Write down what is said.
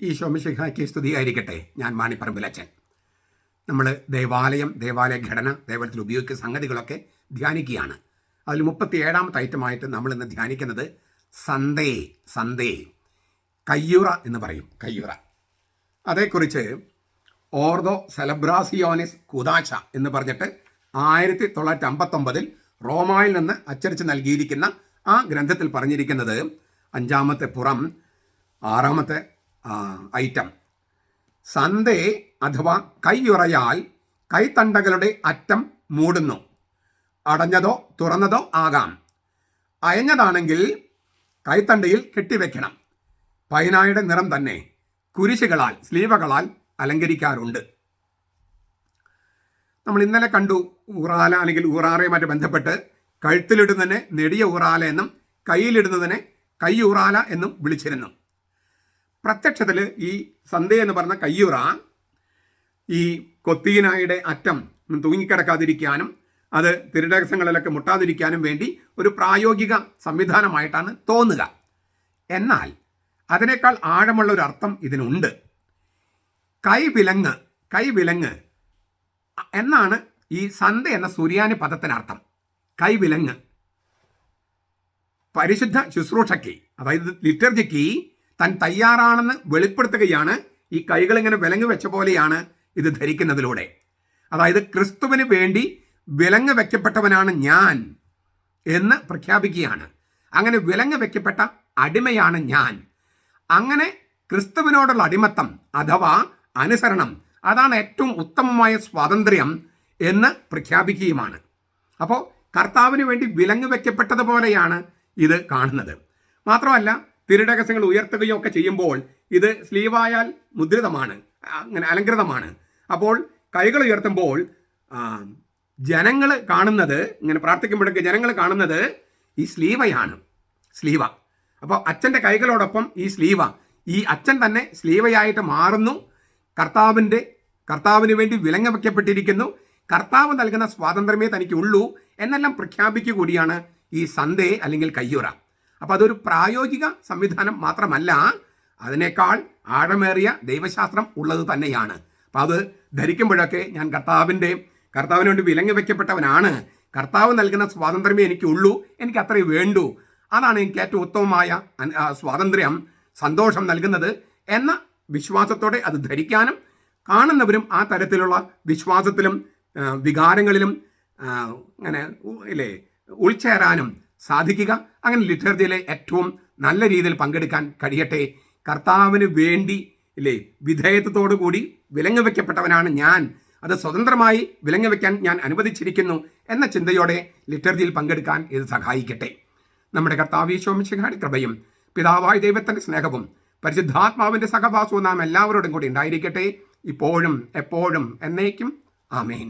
ഈ ശോമിശിഹായ്ക്ക് സ്തുതിയായിരിക്കട്ടെ ഞാൻ മാണിപ്പറമ്പിലച്ചൻ നമ്മൾ ദേവാലയം ദേവാലയ ഘടന ദേവാലയത്തിൽ ഉപയോഗിക്കുന്ന സംഗതികളൊക്കെ ധ്യാനിക്കുകയാണ്. അതിൽ മുപ്പത്തി ഏഴാമത്തെ ഐറ്റമായിട്ട് നമ്മൾ ഇന്ന് ധ്യാനിക്കുന്നത് സന്തേ സന്തേ കയ്യുറ എന്ന് പറയും കയ്യുറ. അതേക്കുറിച്ച് ഓർദോ സെലബ്രാസിയോനിസ് കുദാശ എന്ന് പറഞ്ഞിട്ട് ആയിരത്തി തൊള്ളായിരത്തി അമ്പത്തൊമ്പതിൽ റോമായിൽ നിന്ന് അച്ചടിച്ച് നൽകിയിരിക്കുന്ന ആ ഗ്രന്ഥത്തിൽ പറഞ്ഞിരിക്കുന്നത് അഞ്ചാമത്തെ പുറം ആറാമത്തെ ഐറ്റം. സന്തേ അഥവാ കൈയുറയാൽ കൈത്തണ്ടകളുടെ അറ്റം മൂടുന്നു. അടഞ്ഞതോ തുറന്നതോ ആകാം. അയഞ്ഞതാണെങ്കിൽ കൈത്തണ്ടയിൽ കെട്ടിവെക്കണം. പൈനായുടെ നിറം തന്നെ കുരിശുകളാൽ സ്ലീവകളാൽ അലങ്കരിക്കാറുണ്ട്. നമ്മൾ ഇന്നലെ കണ്ടു ഊറാല അല്ലെങ്കിൽ ഊറാറയുമായിട്ട് ബന്ധപ്പെട്ട് കഴുത്തിലിടുന്നതിനെ നെടിയ ഊറാല എന്നും കയ്യിലിടുന്നതിനെ കൈയുറാല എന്നും വിളിച്ചിരുന്നു. പ്രത്യക്ഷത്തിൽ ഈ സന്ധ്യ എന്ന് പറഞ്ഞ കയ്യുറ ഈ കൊത്തീനായുടെ അറ്റം തൂങ്ങിക്കിടക്കാതിരിക്കാനും അത് തിരുരഹസ്യങ്ങളിലൊക്കെ മുട്ടാതിരിക്കാനും വേണ്ടി ഒരു പ്രായോഗിക സംവിധാനമായിട്ടാണ് തോന്നുക. എന്നാൽ അതിനേക്കാൾ ആഴമുള്ള ഒരു അർത്ഥം ഇതിനുണ്ട്. കൈവിലങ്ങ് കൈവിലങ്ങ് എന്നാണ് ഈ സന്ധ്യ എന്ന സുറിയാനി പദത്തിനർത്ഥം. കൈവിലങ്ങ് പരിശുദ്ധ ശുശ്രൂഷയ്ക്ക് അതായത് ലിറ്റർജിക്ക് താൻ തയ്യാറാണെന്ന് വെളിപ്പെടുത്തുകയാണ്. ഈ കൈകൾ ഇങ്ങനെ വിലങ്ങ് വെച്ച പോലെയാണ് ഇത് ധരിക്കുന്നതിലൂടെ. അതായത് ക്രിസ്തുവിന് വേണ്ടി വിലങ്ങ് വെക്കപ്പെട്ടവനാണ് ഞാൻ എന്ന് പ്രഖ്യാപിക്കുകയാണ്. അങ്ങനെ വിലങ്ങ് വെക്കപ്പെട്ട അടിമയാണ് ഞാൻ. അങ്ങനെ ക്രിസ്തുവിനോടുള്ള അടിമത്തം അഥവാ അനുസരണം അതാണ് ഏറ്റവും ഉത്തമമായ സ്വാതന്ത്ര്യം എന്ന് പ്രഖ്യാപിക്കുകയുമാണ്. അപ്പോൾ കർത്താവിന് വേണ്ടി വിലങ്ങ് വെക്കപ്പെട്ടതുപോലെയാണ് ഇത് കാണുന്നത്. മാത്രമല്ല തിരുരഹസ്യങ്ങൾ ഉയർത്തുകയോ ഒക്കെ ചെയ്യുമ്പോൾ ഇത് സ്ലീവായാൽ മുദ്രിതമാണ് അങ്ങനെ അലങ്കൃതമാണ് അപ്പോൾ കൈകൾ ഉയർത്തുമ്പോൾ ജനങ്ങൾ കാണുന്നത് ഇങ്ങനെ പ്രാർത്ഥിക്കുമ്പോഴൊക്കെ ജനങ്ങൾ കാണുന്നത് ഈ സ്ലീവയാണ് സ്ലീവ. അപ്പോൾ അച്ഛന്റെ കൈകളോടൊപ്പം ഈ സ്ലീവ ഈ അച്ഛൻ തന്നെ സ്ലീവയായിട്ട് മാറുന്നു. കർത്താവിന്റെ കർത്താവിന് വേണ്ടി വിലങ്ങ വയ്ക്കപ്പെട്ടിരിക്കുന്നു. കർത്താവ് നൽകുന്ന സ്വാതന്ത്ര്യമേ തനിക്കുള്ളൂ. എന്നെല്ലാം പ്രഖ്യാപിക്കുക കൂടിയാണ് ഈ സന്ദേ അല്ലെങ്കിൽ കയ്യുറ. അപ്പോൾ അതൊരു പ്രായോഗിക സംവിധാനം മാത്രമല്ല അതിനേക്കാൾ ആഴമേറിയ ദൈവശാസ്ത്രം ഉള്ളത് തന്നെയാണ്. അപ്പോൾ അത് ധരിക്കുമ്പോഴൊക്കെ ഞാൻ കർത്താവിന്റെ കർത്താവിന് വേണ്ടി വിലങ്ങി വെക്കപ്പെട്ടവനാണ്. കർത്താവ് നൽകുന്ന സ്വാതന്ത്ര്യമേ എനിക്കുള്ളൂ എനിക്ക് അത്രേ വേണ്ടു. അതാണ് എനിക്ക് ഏറ്റവും ഉത്തമമായ സ്വാതന്ത്ര്യം സന്തോഷം നൽകുന്നത്. എന്ന വിശ്വാസത്തോടെ അത് ധരിക്കാനും കാണുന്നവരും ആ തരത്തിലുള്ള വിശ്വാസത്തിലും വികാരങ്ങളിലും അങ്ങനെ ഇല്ലേ ഉൾച്ചേരാനും സാധിക്കുക. അങ്ങനെ ലിറ്റർജിയിലെ ഏറ്റവും നല്ല രീതിയിൽ പങ്കെടുക്കാൻ കഴിയട്ടെ. കർത്താവിന് വേണ്ടി ഇല്ലേ വിധേയത്വത്തോടു കൂടി വിലങ്ങ് വെക്കപ്പെട്ടവനാണ് ഞാൻ. അത് സ്വതന്ത്രമായി വിലങ്ങ് വെക്കാൻ ഞാൻ അനുവദിച്ചിരിക്കുന്നു എന്ന ചിന്തയോടെ ലിറ്റർജിയിൽ പങ്കെടുക്കാൻ ഇത് സഹായിക്കട്ടെ. നമ്മുടെ കർത്താവ് കർത്താവീശോമിശിഹാടി കൃപയും പിതാവായ ദൈവത്തിന്റെ സ്നേഹവും പരിശുദ്ധാത്മാവിന്റെ സഹവാസവും നാം എല്ലാവരോടും കൂടി ഉണ്ടായിരിക്കട്ടെ. ഇപ്പോഴും എപ്പോഴും എന്നേക്കും. ആമേൻ.